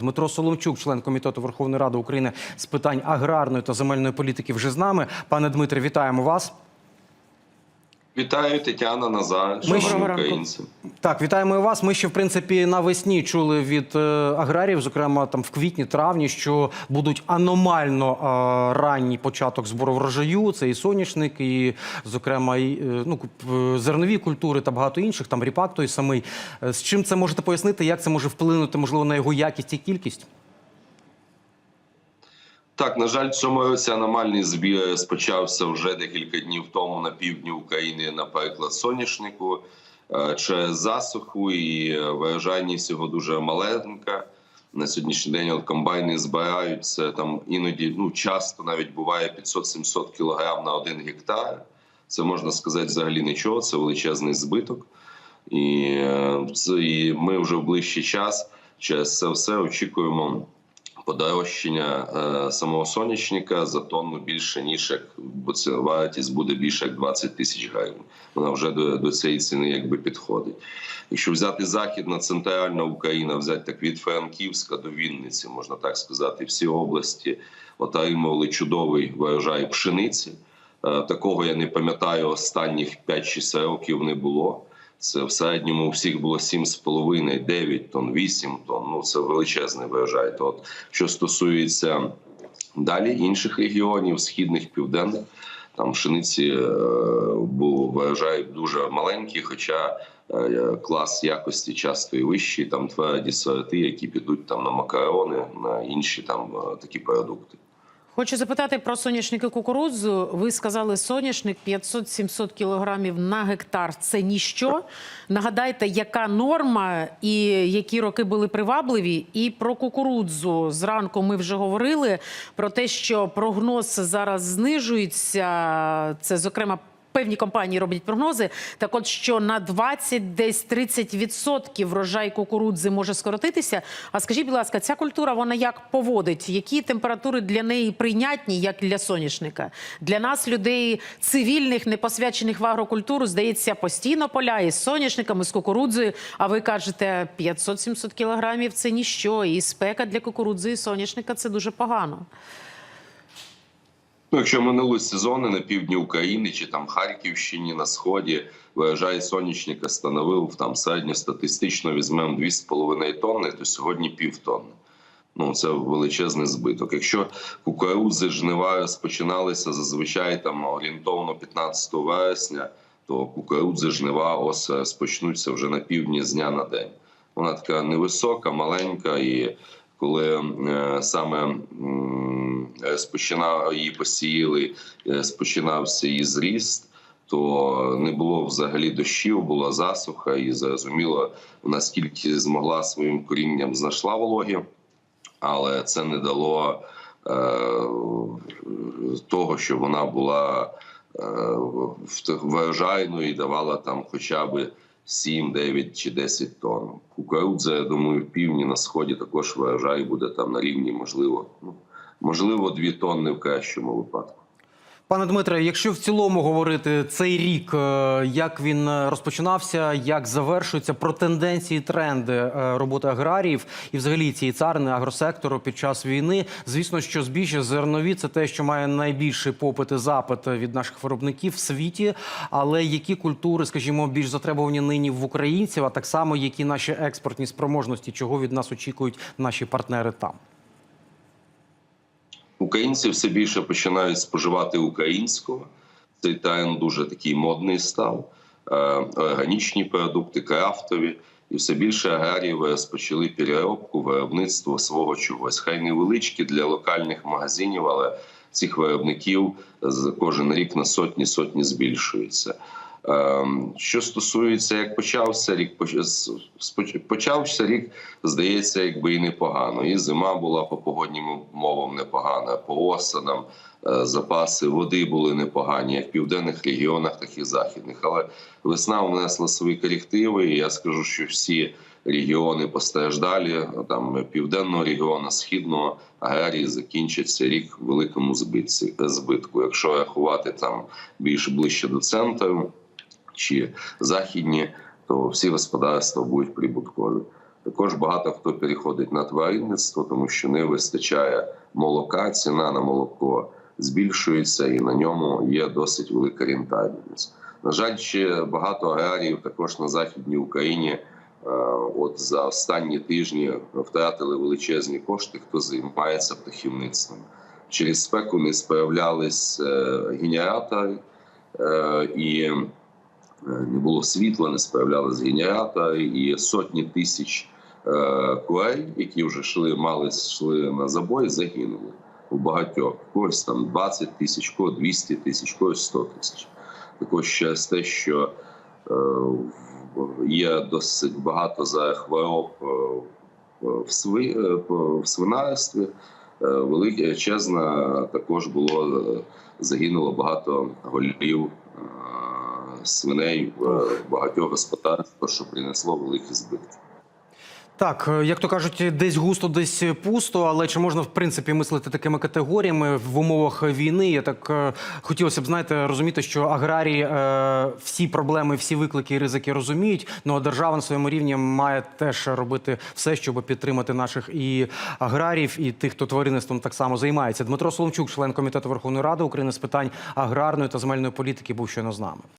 Дмитро Соломчук, член комітету Верховної Ради України з питань аграрної та земельної політики, вже з нами. Пане Дмитре, вітаємо вас. Вітаю Тетяна Назар, шановні українці. Так, вітаємо і вас. Ми ще в принципі навесні чули від е, аграріїв, зокрема там в квітні-травні, що будуть аномально е, ранній початок збору врожаю. Це і соняшник, і зокрема і, е, ну, зернові культури та багато інших. Там ріпак той самий. З чим це можете пояснити? Як це може вплинути можливо на його якість і кількість? Так, на жаль, цьому році аномальний збір спочався вже декілька днів тому на півдні України, наприклад, соняшнику е, через засуху і е, вирожайність його дуже маленька. На сьогоднішній день от комбайни збираються там іноді, ну часто навіть буває 500-700 кілограм на один гектар. Це можна сказати взагалі нічого, це величезний збиток. І, е, і ми вже в ближчий час через це все очікуємо подорожчання е, самого сонячника за тонну більше ніж як бо це вартість буде більше як 20 тисяч гривень. Вона вже до, до цієї ціни якби підходить. Якщо взяти західна центральна Україна, взяти так від Франківська до Вінниці, можна так сказати, всі області отримували чудовий врожай пшениці. Е, Такого я не пам'ятаю останніх 5-6 років не було. Це в середньому у всіх було 7,5, 9 тонн, 8 тонн. Ну це величезний врожай. От що стосується далі інших регіонів, східних, південних, там пшениці е, врожай дуже маленький, хоча е, клас якості часто і вищий. Там тверді сорти, які підуть там на макарони, на інші там е, такі продукти. Хочу запитати про соняшники кукурудзу. Ви сказали, соняшник 500-700 кілограмів на гектар. Це ніщо. Нагадайте, яка норма і які роки були привабливі. І про кукурудзу зранку ми вже говорили про те, що прогноз зараз знижується. Це зокрема. Певні компанії роблять прогнози. Так, от що на 20, десь 30% врожай кукурудзи може скоротитися. А скажіть, будь ласка, ця культура вона як поводить? Які температури для неї прийнятні, як для соняшника? Для нас, людей цивільних, не посвячених в агрокультуру, здається, постійно поля із соняшниками, з кукурудзою. А ви кажете, 500-700 кілограмів це ніщо, і спека для кукурудзи і соняшника це дуже погано. Ну, якщо минулі сезони на півдні України чи там Харківщині на сході виїжджає сонячника становив там середньостатистично візьмемо 2,5 тонни, то сьогодні півтонни. Ну це величезний збиток. Якщо кукурудзи жнива розпочиналися зазвичай там орієнтовно 15 вересня, то кукурудзи жнива ось розпочнуться вже на півдні з дня на день. Вона така невисока, маленька і коли е, саме м, розпочинав її посіяли, е, розпочинався її зріст, то не було взагалі дощів, була засуха, і зрозуміло, вона скільки змогла своїм корінням знайшла вологі, але це не дало е, того, що вона була е, і давала там хоча б 7, 9 чи 10 тонн. Кукурудза, я думаю, в півдні на сході також врожай буде там на рівні, можливо, ну, можливо, 2 тонни в кращому випадку. Пане Дмитре, якщо в цілому говорити цей рік, е, як він е, розпочинався, як завершується, про тенденції, тренди е, роботи аграріїв і взагалі цієї царини агросектору під час війни, звісно, що збіжжя зернові це те, що має найбільший попит і запит від наших виробників в світі. Але які культури, скажімо, більш затребувані нині в українців, а так само які наші експортні спроможності, чого від нас очікують наші партнери там? Українці все більше починають споживати українського. Цей тренд дуже такий модний став. Е, Органічні продукти, крафтові, і все більше аграріїв розпочали переробку виробництво свого чогось. Хай невеличкі для локальних магазинів, але цих виробників з- кожен рік на сотні сотні збільшується. Ем, Що стосується, як почався рік, поч- почався рік, здається, якби і непогано. І зима була по погоднім умовам непогана, по осадам е, запаси води були непогані, як в південних регіонах, так і західних. Але весна внесла свої корективи, і я скажу, що всі регіони постраждалі, там південного регіону, східного аграрії закінчаться рік в великому збитку. Якщо рахувати там більш ближче до центру чи західні, то всі господарства будуть прибуткові. Також багато хто переходить на тваринництво, тому що не вистачає молока. Ціна на молоко збільшується, і на ньому є досить велика рентабельність. На жаль, ще багато аграріїв також на західній Україні. Е, От за останні тижні втратили величезні кошти, хто займається птахівництвом. Через спеку не справлялись е, генератори, е, і не було світла, не справлялись генератори, і сотні тисяч курей, які вже йшли, мали йшли на забой, загинули у багатьох. Когось там 20 тисяч, когось 200 тисяч, когось 100 тисяч. Також через те, що в- є досить багато за хвороб е, в, сви, е, в свинарстві. Е, Величезна також було загинуло багато голів свиней в багатьох господарствах, що принесло великі збитки. Так, е, як то кажуть, десь густо, десь пусто, але чи можна в принципі мислити такими категоріями в умовах війни? Я так е, хотілося б знаєте, розуміти, що аграрії е, всі проблеми, всі виклики і ризики розуміють. Ну а держава на своєму рівні має теж робити все, щоб підтримати наших і аграріїв, і тих, хто тваринництвом так само займається. Дмитро Соломчук, член комітету Верховної Ради України з питань аграрної та земельної політики, був щойно з нами.